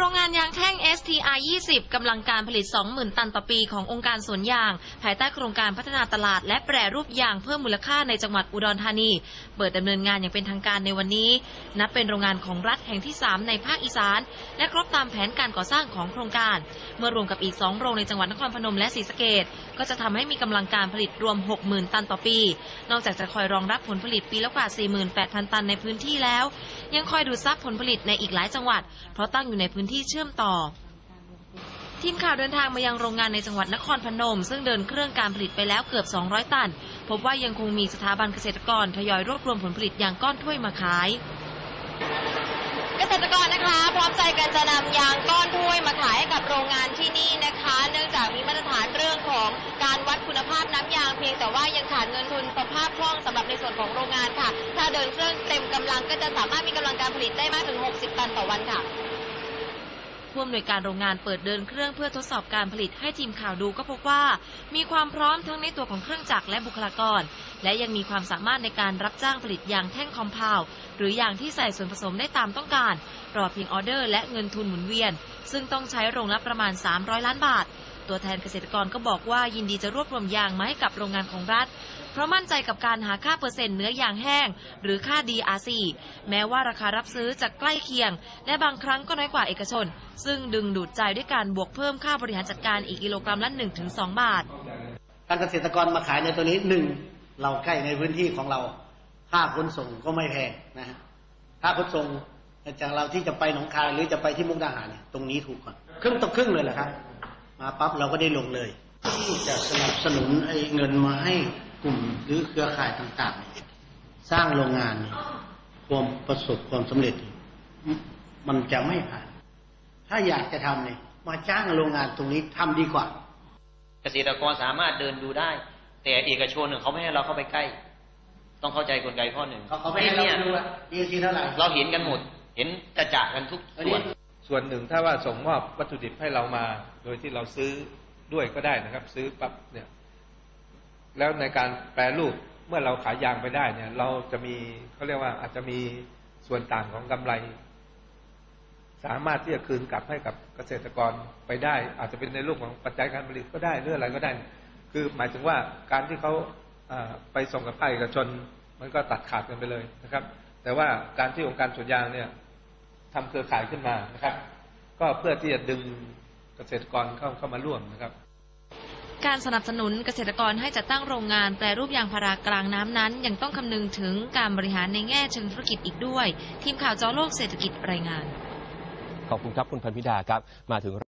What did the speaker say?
โรงงานยางแท่ง STR 20 กำลังการผลิต 20,000 ตันต่อปีขององค์การสวนยาง ภายใต้โครงการพัฒนาตลาดและแปรรูปยางเพิ่มมูลค่าในจังหวัดอุดรธานี เปิดดำเนินงานอย่างเป็นทางการในวันนี้ นับเป็นโรงงานของรัฐแห่งที่ 3 ในภาคอีสาน และครบตามแผนการก่อสร้างของโครงการ เมื่อรวมกับอีก 2 โรงในจังหวัดนครพนมและศรีสะเกษก็จะทำให้มีกำลังการผลิตรวม 60,000 ตันต่อปี นอกจากจะคอยรองรับผลผลิตปีละกว่า 48,000 ตันในพื้นที่แล้ว ยังคอยดูดซับผลผลิตในอีกหลายจังหวัด เพราะตั้งอยู่ในพื้นที่เชื่อมต่อ ทีมข่าวเดินทางมายังโรงงานในจังหวัดนครพนม ซึ่งเดินเครื่องการผลิตไปแล้วเกือบ 200 ตัน พบว่ายังคงมีสถาบันเกษตรกรทยอยรวบรวมผลผลิตอย่างก้อนถ้วยมาขายเกษตรกรนะคะ พร้อมใจกันจะนำยางก้อนถ้วยมาขายให้กับโรงงานที่นี่นะคะ เนื่องจากมีมาตรฐานเรื่องของการวัดคุณภาพน้ำยางเพียงแต่ว่ายังขาดเงินทุนสภาพคล่องสำหรับในส่วนของโรงงานค่ะ ถ้าเดินเครื่องเต็มกำลังก็จะสามารถมีกำลังการผลิตได้มากถึง 60 ตันต่อวันค่ะ ผู้อำนวยการโรงงานเปิดเดินเครื่องเพื่อทดสอบการผลิตให้ทีมข่าวดูก็พบว่า มีความพร้อมทั้งในตัวของเครื่องจักรและบุคลากร และยังมีความสามารถในการรับจ้างผลิตยางแท่งคอมเพลหรือยางที่ใส่ส่วนผสมได้ตามต้องการ รอเพียงออเดอร์และเงินทุนหมุนเวียน ซึ่งต้องใช้โรงละประมาณ 300 ล้านบาท ตัวแทนเกษตรกรก็บอกว่ายินดีจะรวบรวมยางมาให้กับโรงงานของรัฐ เพราะมั่นใจกับการหาค่าเปอร์เซ็นต์เนื้อยางแห้ง หรือค่า DRC แม้ว่าราคารับซื้อจะใกล้เคียง และบางครั้งก็น้อยกว่าเอกชน ซึ่งดึงดูดใจด้วยการบวกเพิ่มค่าบริหารจัดการอีกกิโลกรัมละ 1-2 บาท การเกษตรกรมาขายในตัวนี้หนึ่งเราใกล้ในพื้นที่ของเราค่าขนส่งก็ไม่แพงนะฮะค่าขนส่งจากเราที่จะไปหนองคายหรือจะไปที่มุกดาหารเนี่ยตรงนี้ถูกก่อนครึ่งต่อครึ่งเลยแหละครับ มาปั๊บเราก็ได้ลงเลยที่จะสนับสนุนไอ้เงินมาให้กลุ่มหรือเครือข่ายต่างๆเนี่ยสร้างโรงงานเนี่ยความประสบความสำเร็จเนี่ยมันจะไม่ผ่าน ถ้าอยากจะทำเนี่ยมาจ้างโรงงานตรงนี้ทำดีกว่า เกษตรกรสามารถเดินดูได้ แต่เอกชนเนี่ยเขาไม่ให้เราเข้าไปใกล้ ต้องเข้าใจกลไกข้อหนึ่งเขาเขาไม่ให้เรานี่ยดูอะดีซีเท่าไหร่เราเห็นกันหมด เห็นกระจะกันทุกส่วน ส่วนหนึ่งถ้าว่าส่งมอบวัตถุดิบให้เรามา โดยที่เราซื้อด้วยก็ได้นะครับ ซื้อปั๊บเนี่ย แล้วในการแปรรูปเมื่อเราขายยางไปได้เนี่ย เราจะมีเขาเรียกว่าอาจจะมีส่วนต่างของกำไร สามารถที่จะคืนกลับให้กับเกษตรกรไปได้ อาจจะเป็นในรูปของปัจจัยการผลิตก็ได้หรืออะไรก็ได้ คือหมายถึงว่าการที่เขาอ่าไปส่งกับภาคเอกชน มันก็ตัดขาดกันไปเลยนะครับ แต่ว่าการที่องค์การสวนยางเนี่ย ทำเครือข่ายขึ้นมานะครับ ก็เพื่อที่จะดึงเกษตรกรเข้าเข้ามาร่วมนะครับ การสนับสนุนเกษตรกรให้จัดตั้งโรงงานแปรรูปยางพารากลางน้ำนั้น ยังต้องคำนึงถึงการบริหารในแง่เชิงธุรกิจอีกด้วย ทีมข่าวจอโลกเศรษฐกิจรายงาน ขอบคุณครับคุณพันธิดาครับมาถึง